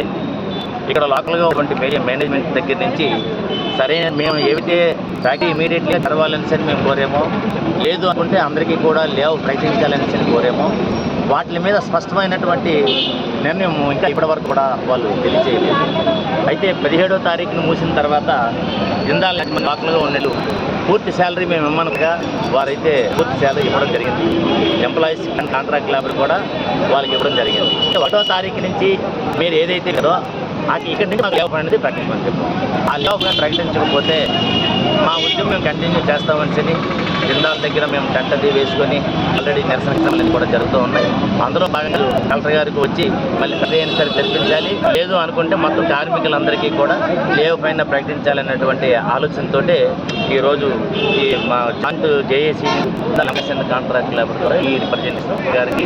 మొదలైంది ఇక్కడ లోకల్గా ఉన్నటువంటి మేజర్ మేనేజ్మెంట్ దగ్గర నుంచి సరైన మేము ఏవైతే ఫ్యాక్టరీ ఇమీడియట్గా తెరవాలనేసి మేము కోరేమో లేదు అనుకుంటే అందరికీ కూడా లేవు ప్రకటించాలనేసి కోరేమో వాటి మీద స్పష్టమైనటువంటి నిర్ణయం ఇంకా ఇప్పటివరకు కూడా వాళ్ళు తెలియజేయలేదు. అయితే పదిహేడో తారీఖున మూసిన తర్వాత జిందాల్ మన లోకల్గా పూర్తి శాలరీ మేము ఇమ్మనగా వారైతే పూర్తి శాలరీ ఇవ్వడం జరిగింది. ఎంప్లాయీస్ అండ్ కాంట్రాక్ట్ లేబర్ కూడా వాళ్ళకి ఇవ్వడం జరిగింది. ఒకటో తారీఖు నుంచి మీరు ఏదైతే కదో నాకు ఇక్కడి నుంచి మాకు లేవు అనేది ప్రకటించమని చెప్పాం. ఆ లేవు ప్రకటించకపోతే మేము కంటిన్యూ చేస్తామని చెప్పి జిందాల దగ్గర మేము టెంట్ అది వేసుకొని ఆల్రెడీ నిరసన క్రమాలు కూడా జరుగుతూ ఉన్నాయి. అందులో భాగంగా కలెక్టర్ గారికి వచ్చి మళ్ళీ సరైన సరే తెరిపించాలి లేదు అనుకుంటే మొత్తం కార్మికులందరికీ కూడా లేవు పైన ప్రకటించాలనేటువంటి ఆలోచనతోటే ఈరోజు ఈ మా జాయింట్ జేఏసీ కాంట్రాక్ట్ లేబర్ కూడా ఈ రిప్రజెంటేటివ్ గారికి